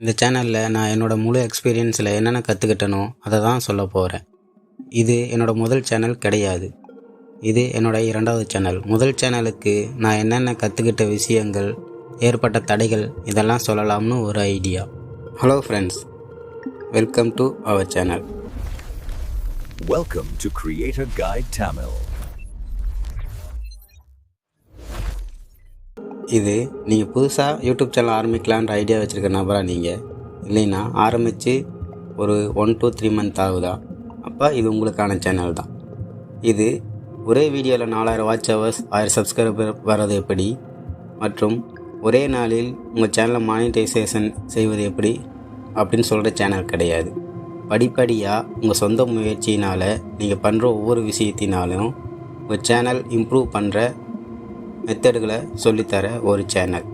இந்த சேனலில் நான் என்னோடய முழு எக்ஸ்பீரியன்ஸில் என்னென்ன கற்றுக்கிட்டனோ அதை தான் சொல்ல போகிறேன் இது என்னோட முதல் சேனல் கிடையாது. இது என்னோட இரண்டாவது சேனல் முதல் சேனலுக்கு நான் என்னென்ன கற்றுக்கிட்ட விஷயங்கள் ஏற்பட்ட தடைகள் இதெல்லாம் சொல்லலாம்னு ஒரு idea hello friends welcome to our channel welcome to creator guide Tamil இது நீங்கள் புதுசாக யூடியூப் சேனல் ஆரம்பிக்கலான்ற ஐடியா வச்சுருக்க நபரா நீங்கள் இல்லைன்னா ஆரம்பித்து ஒரு ஒன் டூ த்ரீ மந்த் ஆகுதா? அப்போ இது உங்களுக்கான சேனல் தான். இது ஒரே வீடியோவில் நாலாயிரம் வாட்ச் ஹவர்ஸ் ஆயிரம் சப்ஸ்கிரைபர் வர்றது எப்படி? மற்றும் ஒரே நாளில் உங்கள் சேனலை மானிட்டைசேஷன் செய்வது எப்படி? அப்படின்னு சொல்கிற சேனல் கிடையாது. படிப்படியாக உங்கள் சொந்த முயற்சியினால் நீங்கள் பண்ணுற ஒவ்வொரு விஷயத்தினாலும் உங்கள் சேனல் இம்ப்ரூவ் பண்ணுற மெத்தடுகளை சொல்லித்தர ஒரு சேனல்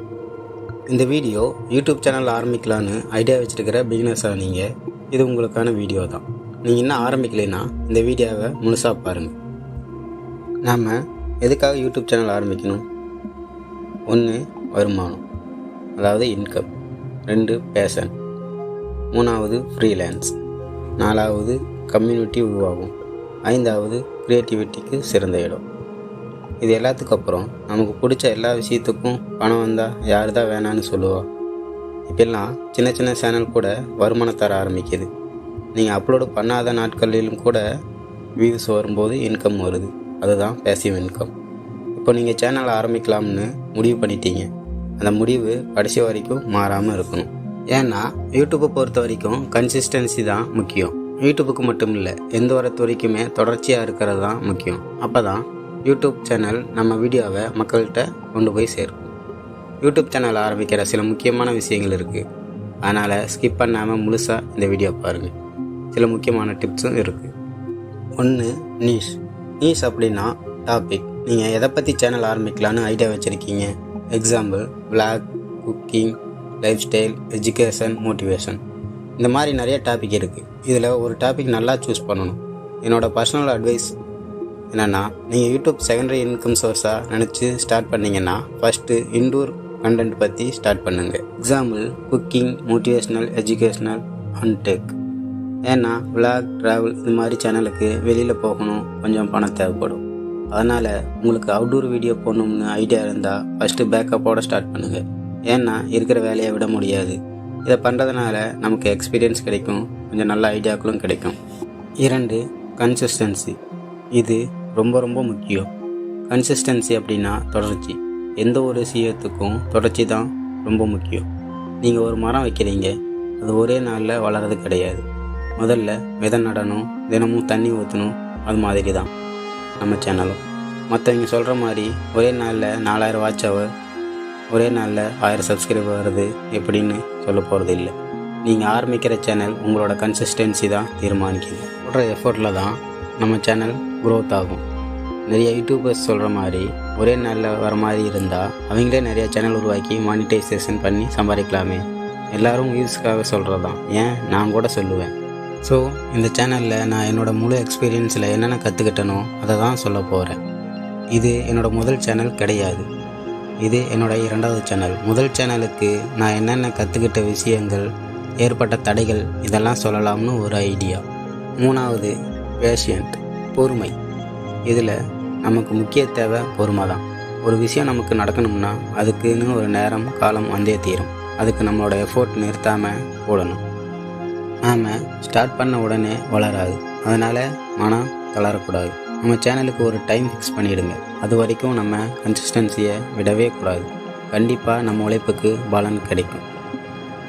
இந்த வீடியோ யூடியூப் சேனல் ஆரம்பிக்கலான்னு ஐடியா வச்சுருக்கிற பிகினர்ஸாக நீங்கள் இது உங்களுக்கான வீடியோ தான். நீங்கள் இன்னும் ஆரம்பிக்கலைன்னா இந்த வீடியோவை முழுசாக பாருங்கள் நாம் எதுக்காக யூடியூப் சேனல் ஆரம்பிக்கணும்? ஒன்று வருமானம். அதாவது இன்கம் ரெண்டு பேஷன் மூணாவது ஃப்ரீலான்ஸ் நாலாவது கம்யூனிட்டி உருவாகும். ஐந்தாவது க்ரியேட்டிவிட்டிக்கு சிறந்த இடம். இது எல்லாத்துக்கும் அப்புறம் நமக்கு பிடிச்ச எல்லா விஷயத்துக்கும் பணம் வந்தால் யார் தான் வேணான்னு சொல்லுவா. இப்பெல்லாம் சின்ன சின்ன சேனல் கூட வருமானம் தர ஆரம்பிக்குது. நீங்கள் அப்லோடு பண்ணாத நாட்களிலும் கூட வியூஸ் வரும்போது இன்கம் வருது. அதுதான் பேசிவ் இன்கம் இப்போ நீங்கள் சேனல் ஆரம்பிக்கலாம்னு முடிவு பண்ணிட்டீங்க. அந்த முடிவு கடைசி வரைக்கும் மாறாமல் இருக்கணும். ஏன்னா யூடியூப்பை பொறுத்த வரைக்கும் கன்சிஸ்டன்சி தான் முக்கியம். யூடியூப்புக்கு மட்டும் இல்லை எந்த ஒரு துறைக்குமே தொடர்ச்சியாக இருக்கிறது தான் முக்கியம். அப்போ தான் யூடியூப் சேனல் நம்ம வீடியோவை மக்கள்கிட்ட கொண்டு போய் சேர்க்கும் யூடியூப் சேனல் ஆரம்பிக்கிற சில முக்கியமான விஷயங்கள் இருக்குது அதனால் ஸ்கிப் பண்ணாமல் முழுசாக இந்த வீடியோ பாருங்கள் சில முக்கியமான டிப்ஸும் இருக்குது ஒன்று நீஷ் நீஷ் அப்படின்னா டாபிக் நீங்கள் எதை பற்றி சேனல் ஆரம்பிக்கலான்னு ஐடியா வச்சுருக்கீங்க? Example vlog cooking lifestyle education motivation இந்த மாதிரி நிறைய டாபிக் இருக்குது இதில் ஒரு டாபிக் நல்லா சூஸ் பண்ணணும். என்னோட பர்சனல் அட்வைஸ் என்னென்னா நீங்கள் யூடியூப் செகண்டரி இன்கம் சோர்ஸாக நினச்சி ஸ்டார்ட் பண்ணீங்கன்னா ஃபஸ்ட்டு இன்டோர் கண்டென்ட் பற்றி ஸ்டார்ட் பண்ணுங்கள் example cooking motivational educational and tech ஏன்னா விளாக் ட்ராவல் இது மாதிரி சேனலுக்கு வெளியில் போகணும் கொஞ்சம் பணம் தேவைப்படும். அதனால் உங்களுக்கு அவுட்டோர் வீடியோ போடணும்னு ஐடியா இருந்தால் ஃபஸ்ட்டு பேக்கப்போட ஸ்டார்ட் பண்ணுங்கள் ஏன்னா இருக்கிற வேலையை விட முடியாது. இதை பண்ணுறதுனால நமக்கு எக்ஸ்பீரியன்ஸ் கிடைக்கும் கொஞ்சம் நல்ல ஐடியாக்களும் கிடைக்கும். இரண்டு கன்சிஸ்டன்சி இது ரொம்ப ரொம்ப முக்கியம். கன்சிஸ்டன்சி அப்படின்னா தொடர்ச்சி. எந்த ஒரு விஷயத்துக்கும் தொடர்ச்சி தான் ரொம்ப முக்கியம். நீங்கள் ஒரு மரம் வைக்கிறீங்க அது ஒரே நாளில் வளர்றது கிடையாது. முதல்ல விதை நடணும் தினமும் தண்ணி ஊற்றணும் அது மாதிரி தான் நம்ம சேனலும் மற்றவங்க சொல்கிற மாதிரி ஒரே நாளில் நாலாயிரம் வாட்ச் அவர் ஒரே நாளில் ஆயிரம் சப்ஸ்கிரைபர் வருது எப்படின்னு சொல்ல போகிறது இல்லை நீங்கள் ஆரம்பிக்கிற சேனல் உங்களோட கன்சிஸ்டன்சி தான் தீர்மானிக்குது. போடுற எஃபோர்ட்டில் தான் நம்ம சேனல் க்ரோத் ஆகும். நிறைய யூடியூபர்ஸ் சொல்கிற மாதிரி ஒரே நாளில் வர மாதிரி இருந்தால் அவங்களே நிறைய சேனல் உருவாக்கி மானிட்டைசேஷன் பண்ணி சம்பாதிக்கலாமே. எல்லாரும் வியூஸ்க்காக சொல்கிறது தான் ஏன்? நான் கூட சொல்லுவேன். ஸோ இந்த சேனலில் நான் என்னோடய முழு எக்ஸ்பீரியன்ஸில் என்னென்ன கற்றுக்கிட்டனோ அதை தான் சொல்ல போகிறேன் இது என்னோடய முதல் சேனல் கிடையாது. இது என்னோடய இரண்டாவது சேனல் முதல் சேனலுக்கு நான் என்னென்ன கற்றுக்கிட்ட விஷயங்கள் ஏற்பட்ட தடைகள் இதெல்லாம் சொல்லலாம்னு ஒரு ஐடியா மூணாவது பேஷியன்ட் பொறுமை. இதில் நமக்கு முக்கிய தேவை பொறுமை தான் ஒரு விஷயம் நமக்கு நடக்கணும்னா அதுக்குன்னு ஒரு நேரம் காலம் வந்தே தீரும். அதுக்கு நம்மளோட எஃபோர்ட் நிறுத்தாமல் போடணும் நாம் ஸ்டார்ட் பண்ண உடனே வளராது. அதனால் மனம் தளரக்கூடாது. நம்ம சேனலுக்கு ஒரு டைம் ஃபிக்ஸ் பண்ணிவிடுங்க அது வரைக்கும் நம்ம கன்சிஸ்டன்சியை விடவே கூடாது. கண்டிப்பாக நம்ம உழைப்புக்கு பலன் கிடைக்கும்.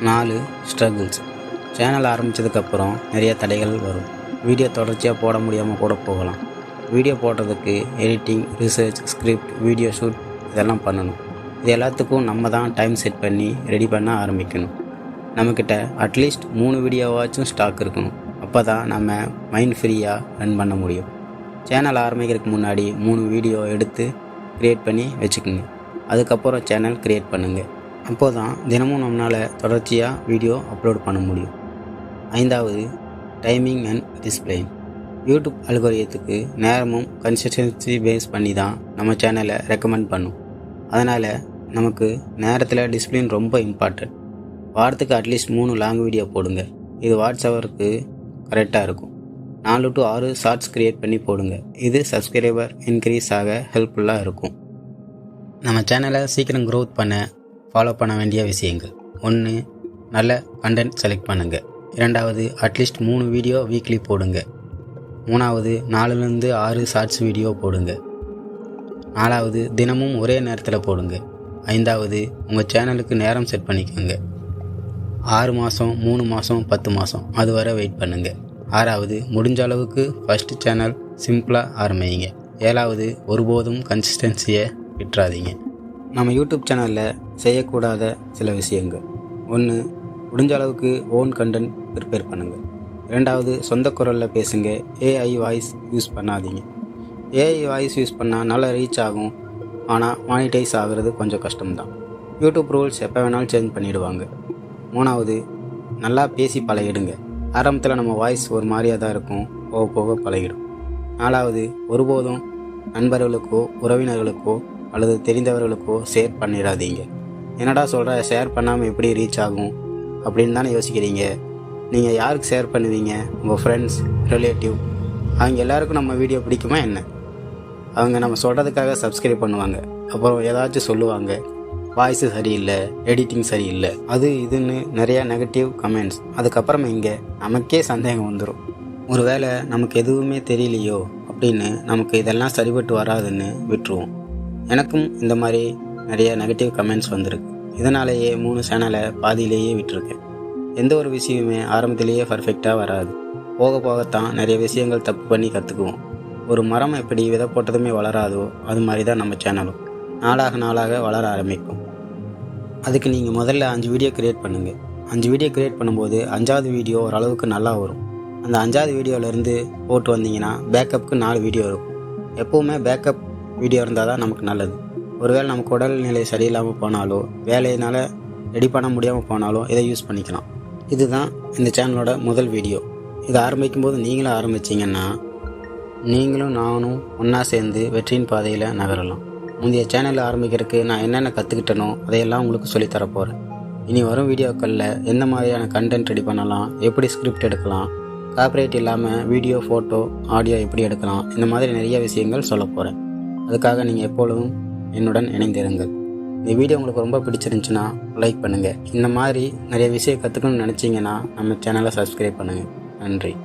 நாலு ஸ்ட்ரகிள்ஸ் சேனல் ஆரம்பித்ததுக்கப்புறம் நிறைய தடைகள் வரும். வீடியோ தொடர்ச்சியாக போட முடியாமல் கூட போகலாம். வீடியோ போடுறதுக்கு editing research script video shoot இதெல்லாம் பண்ணணும். இது எல்லாத்துக்கும் நம்ம தான் டைம் செட் பண்ணி ரெடி பண்ண ஆரம்பிக்கணும். நம்மக்கிட்ட அட்லீஸ்ட் மூணு வீடியோவாச்சும் ஸ்டாக் இருக்கணும். அப்போ தான் நம்ம மைண்ட் ஃப்ரீயாக ரன் பண்ண முடியும். சேனல் ஆரம்பிக்கிறதுக்கு முன்னாடி மூணு வீடியோ எடுத்து க்ரியேட் பண்ணி வச்சுக்கோங்க. அதுக்கப்புறம் சேனல் க்ரியேட் பண்ணுங்கள் அப்போ தான் தினமும் நம்மளால் தொடர்ச்சியாக வீடியோ அப்லோட் பண்ண முடியும். ஐந்தாவது டைமிங் அண்ட் டிஸ்பிளைன் யூடியூப் அலுவலகத்துக்கு நேரமும் கன்சிஸ்டன்சி பேஸ் பண்ணி தான் நம்ம சேனலை ரெக்கமெண்ட் பண்ணும். அதனால் நமக்கு நேரத்தில் டிசிப்ளின் ரொம்ப இம்பார்ட்டன்ட் வாரத்துக்கு அட்லீஸ்ட் மூணு லாங் வீடியோ போடுங்க. இது வாட்ஸ்அவருக்கு கரெக்டாக இருக்கும். நாலு டு ஆறு ஷார்ட்ஸ் க்ரியேட் பண்ணி போடுங்க. இது சப்ஸ்கிரைபர் இன்க்ரீஸ் ஆக ஹெல்ப்ஃபுல்லாக இருக்கும். நம்ம சேனலை சீக்கிரம் க்ரோத் பண்ண ஃபாலோ பண்ண வேண்டிய விஷயங்கள். ஒன்று நல்ல கண்டென்ட் செலக்ட் பண்ணுங்கள் இரண்டாவது அட்லீஸ்ட் மூணு வீடியோ வீக்லி போடுங்க. மூணாவது நாலுலேருந்து ஆறு ஷார்ட்ஸ் வீடியோ போடுங்க. நாலாவது தினமும் ஒரே நேரத்தில் போடுங்க. ஐந்தாவது உங்கள் சேனலுக்கு நேரம் செட் பண்ணிக்கோங்க. ஆறு மாதம் மூணு மாதம் பத்து மாதம் அது வரை வெயிட் பண்ணுங்கள் ஆறாவது முடிஞ்ச அளவுக்கு ஃபஸ்ட்டு சேனல் சிம்பிளாக ஆரம்பிங்க. ஏழாவது ஒருபோதும் கன்சிஸ்டன்சியை விட்டுறாதீங்க. நம்ம யூடியூப் சேனலில் செய்யக்கூடாத சில விஷயங்கள். ஒன்று முடிஞ்ச அளவுக்கு ஓன் கண்டென்ட் ப்ரிப்பேர் பண்ணுங்கள் ரெண்டாவது சொந்த குரலில் பேசுங்க. ஏஐ வாய்ஸ் யூஸ் பண்ணாதீங்க. ஏஐ வாய்ஸ் யூஸ் பண்ணால் நல்லா ரீச் ஆகும். ஆனால் மானிட்டைஸ் ஆகிறது கொஞ்சம் கஷ்டம்தான். யூடியூப் ரூல்ஸ் எப்போ வேணாலும் சேஞ்ச் பண்ணிவிடுவாங்க மூணாவது நல்லா பேசி பழகிடுங்க. ஆரம்பத்தில் நம்ம வாய்ஸ் ஒரு மாதிரியாக தான் இருக்கும். போக போக பழகிடும். நாலாவது ஒருபோதும் நண்பர்களுக்கோ உறவினர்களுக்கோ அல்லது தெரிந்தவர்களுக்கோ ஷேர் பண்ணிடாதீங்க. என்னடா சொல்கிற ஷேர் பண்ணாமல் எப்படி ரீச் ஆகும்? அப்படின்னு தானே யோசிக்கிறீங்க? நீங்கள் யாருக்கு ஷேர் பண்ணுவீங்க? உங்கள் ஃப்ரெண்ட்ஸ் ரிலேட்டிவ் அவங்க எல்லாருக்கும் நம்ம வீடியோ பிடிக்குமா என்ன? அவங்க நம்ம சொல்கிறதுக்காக சப்ஸ்கிரைப் பண்ணுவாங்க. அப்புறம் ஏதாச்சும் சொல்லுவாங்க. வாய்ஸு சரியில்லை எடிட்டிங் சரியில்லை அது இதுன்னு நிறையா நெகட்டிவ் கமெண்ட்ஸ் அதுக்கப்புறமா இங்கே நமக்கே சந்தேகம் வந்துடும் ஒரு வேளை நமக்கு எதுவுமே தெரியலையோ அப்படின்னு நமக்கு இதெல்லாம் சரிபட்டு வராதுன்னு விட்டுருவோம். எனக்கும் இந்த மாதிரி நிறைய நெகட்டிவ் கமெண்ட்ஸ் வந்திருக்கு. இதனாலேயே மூணு சேனலை பாதியிலேயே விட்டுருக்கேன். எந்த ஒரு விஷயமுமே ஆரம்பத்திலேயே பர்ஃபெக்டாக வராது. போக போகத்தான் நிறைய விஷயங்கள் தப்பு பண்ணி கற்றுக்குவோம் ஒரு மரம் எப்படி விதை போட்டதுமே வளராதோ அது மாதிரி தான் நம்ம சேனலும். நாளாக நாளாக வளர ஆரம்பிக்கும் அதுக்கு நீங்கள் முதல்ல அஞ்சு வீடியோ கிரியேட் பண்ணுங்கள் அஞ்சு வீடியோ க்ரியேட் பண்ணும்போது அஞ்சாவது வீடியோ ஓரளவுக்கு நல்லா வரும். அந்த அஞ்சாவது வீடியோவிலேருந்து போட்டு வந்தீங்கன்னா பேக்கப்புக்கு நாலு வீடியோ இருக்கும். எப்போவுமே பேக்கப் வீடியோ இருந்தால் தான் நமக்கு நல்லது. ஒருவேளை நமக்கு உடல்நிலை சரியில்லாமல் போனாலோ வேலையினால் ரெடி பண்ண முடியாமல் போனாலோ இதை யூஸ் பண்ணிக்கலாம். இதுதான் இந்த சேனலோட முதல் வீடியோ இதை ஆரம்பிக்கும் போது நீங்களும் ஆரம்பிச்சிங்கன்னா நீங்களும் நானும் ஒன்றா சேர்ந்து வெற்றியின் பாதையில் நகரலாம். முந்தைய சேனல் ஆரம்பிக்கிறதுக்கு நான் என்னென்ன கற்றுக்கிட்டனோ அதையெல்லாம் உங்களுக்கு சொல்லித்தரப்போகிறேன் இனி வரும் வீடியோக்களில் எந்த மாதிரியான கண்டென்ட் ரெடி பண்ணலாம் எப்படி ஸ்கிரிப்ட் எடுக்கலாம் காப்பரேட் இல்லாமல் வீடியோ ஃபோட்டோ ஆடியோ எப்படி எடுக்கலாம் இந்த மாதிரி நிறைய விஷயங்கள் சொல்ல போகிறேன் அதுக்காக நீங்கள் எப்பொழுதும் என்னுடன் இணைந்திருங்கள். இந்த வீடியோ உங்களுக்கு ரொம்ப பிடிச்சிருந்துச்சுன்னா லைக் பண்ணுங்கள் இந்த மாதிரி நிறைய விஷயம் கற்றுக்கணும்னு நினச்சிங்கன்னா நம்ம சேனலை சப்ஸ்கிரைப் பண்ணுங்கள் நன்றி.